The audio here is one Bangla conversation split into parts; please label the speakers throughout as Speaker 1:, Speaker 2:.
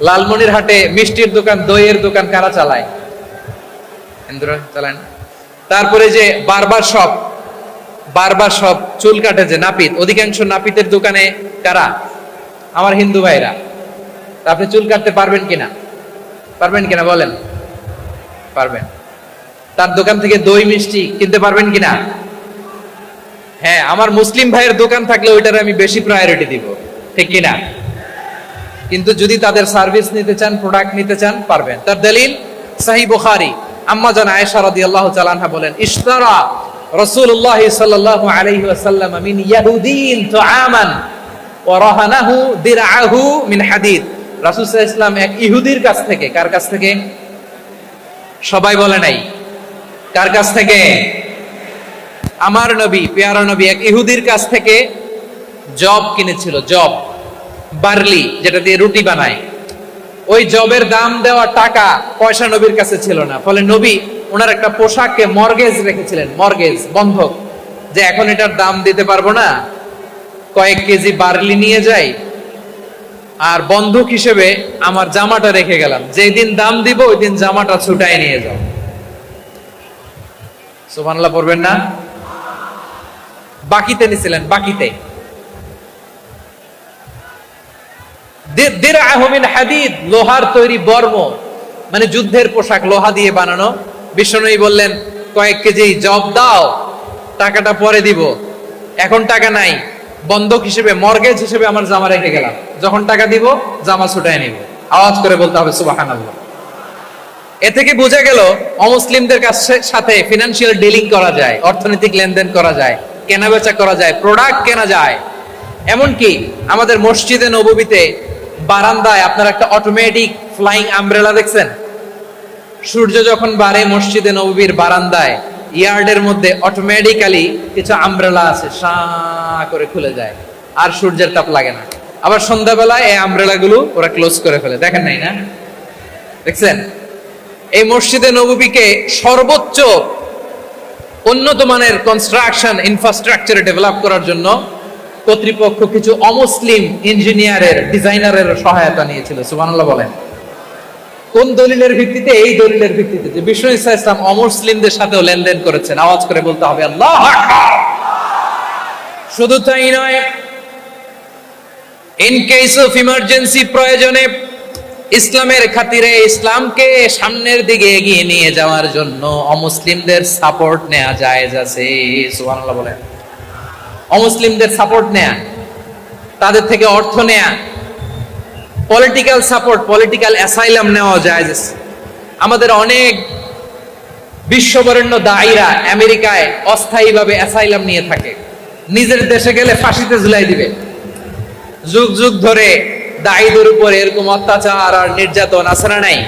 Speaker 1: লালমনির হাটে মিষ্টির দোকান, দইয়ের দোকান কারা চালায়? হিন্দুরা চালায় না তারপরে যে বারবার শপ বারবার সব চুল কাটে যে নাপিত, অধিকাংশ নাপিতের দোকানে কারা? আমার হিন্দু ভাইরা। আপনি চুল কাটতে পারবেন কিনা? পারবেন কিনা, বলেন। পারবেন। তার দোকান থেকে দই, মিষ্টি কিনতে পারবেন কিনা? হ্যাঁ আমার মুসলিম ভাইয়ের দোকান থাকলে ওইটার আমি বেশি প্রায়োরিটি দিব। ঠিক কিনা? কিন্তু যদি তাদের সার্ভিস নিতে চান প্রোডাক্ট নিতে চান, পারবেন। তার দলিল, সাহি বুখারি। আম্মা জান আয়েশা রাদিয়াল্লাহু তাআলা আনহা বলেন, ইশতারা রাসূলুল্লাহ সাল্লাল্লাহু আলাইহি ওয়াসাল্লাম মিন ইয়াহুদিন তুআমান ওয়া রাহানাহু দিরআহু মিন হাদিদ। রাসূল সাল্লাল্লাহু এক ইহুদির কাছ থেকে, কার কাছ থেকে? সবাই বলে নাই। কার কাছ থেকে? আমার নবী, পেয়ারা নবী এক ইহুদির কাছ থেকে জব কিনেছিল, জব। বার্লি, যেটা দিয়ে রুটি বানায়। ওই জবের দাম দেওয়া টাকা পয়সা নবীর কাছে ছিল না। ফলে নবী ওনার একটা পোশাককে মর্গেজ রেখেছিলেন, মর্গেজ, বন্ধক। যে এখন এটার দাম দিতে পারব না। কয়েক কেজি বার্লি নিয়ে যাই। আর বন্ধক হিসেবে আমার জামাটা রেখে গেলাম। যেই দিন দাম দিব, ওই দিন জামাটা ছুটাই নিয়ে যাও। সুবহানাল্লাহ পড়বেন না? বাকিতে নিছিলেন, বাকিতে। দে- দিরআহু মিন হাদিদ, লোহার তৈরি বর্ম মানে যুদ্ধের পোশাক লোহা দিয়ে বানানো। বিষ্ণুই বললেন, কয়েক কেজি জব দাও, টাকাটা পরে দিব। এখন টাকা নাই, বন্ধক হিসেবে, মর্গেজ হিসেবে আমার জামা রেখে গেলাম। যখন টাকা দিব, জামা ছুটাই নিব। আওয়াজ করে বলতে হবে, সুবহানাল্লাহ। এ থেকে বোঝা গেল, অমুসলিমদের কাছে সাথে ফিনান্সিয়াল ডিলিং করা যায়, অর্থনৈতিক লেনদেন করা যায় কেনা বেচা করা যায় প্রোডাক্ট কেনা যায়। এমনকি আমাদের মসজিদে, নববীতে বারান্দায় আপনার একটা অটোমেটিক ফ্লাইং আমব্রেলা দেখছেন? সূর্য যখন বাড়ে মসজিদে নববীর বারান্দায়, ইয়ার্ডের মধ্যে অটোমেটিক্যালি কিছু আমব্রেলা আছে করে খুলে যায়। আর সূর্যের তাপ লাগে না। আবার সন্ধ্যাবেলায় এই আমব্রেলা গুলো ওরা ক্লোজ করে ফেলে। দেখেন নাই না? দেখছেন? এই মসজিদে নববীকে সর্বোচ্চ উন্নত মানের কনস্ট্রাকশন ইনফ্রাস্ট্রাকচার ডেভেলপ করার জন্য কর্তৃপক্ষ কিছু অমুসলিম ইঞ্জিনিয়ারের, ডিজাইনারের সহায়তা নিয়েছিল, সুবহানাল্লাহ বলেন। কোন দলিলের ভিত্তিতে? এই দলিলের ভিত্তিতে যে বিষ্ণু ইসা ইসলাম অমুসলিমদের সাথেও লেনদেন করেছেন। আওয়াজ করে বলতে হবে, আল্লাহ শুধু তাই নয় ইন কেস অফ ইমার্জেন্সি প্রয়োজনে ইসলামের খাতিরে ইসলামকে সামনের দিকে এগিয়ে নিয়ে যাওয়ার জন্য অমুসলিমদের সাপোর্ট নেওয়া যায় আছে, সুবহানাল্লাহ বলেন। অমুসলিমদের সাপোর্ট নেয়া, তাদের থেকে অর্থ নেয়া পলিটিক্যাল সাপোর্ট পলিটিক্যাল অ্যাসাইলাম নেওয়া যায়। আমাদের অনেক বিশ্ববরেণ্য দায়ীরা আমেরিকায় অস্থায়ীভাবে অ্যাসাইলাম নিয়ে থাকে। নিজের দেশে গেলে ফাঁসিতে ঝুলাই দিবে। যুগ যুগ ধরে দায়ীদের উপর এরকম অত্যাচার আর নির্যাতন না নাই?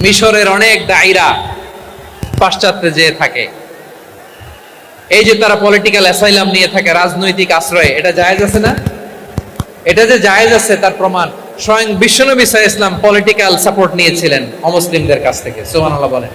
Speaker 1: মিশরের অনেক দায়ীরা পাশ্চাত্যে যেয়ে থাকে। এই যে তারা পলিটিক্যাল অ্যাসাইলাম নিয়ে থাকে, রাজনৈতিক আশ্রয়, এটা জায়েজ আছে না? এটা যে জায়েজ আছে, তার প্রমাণ। স্বয়ং বিশ্বনবী সাহা ইসলাম পলিটিক্যাল সাপোর্ট নিয়েছিলেন অমুসলিমদের কাছ থেকে সোহান আল্লাহ বলেন।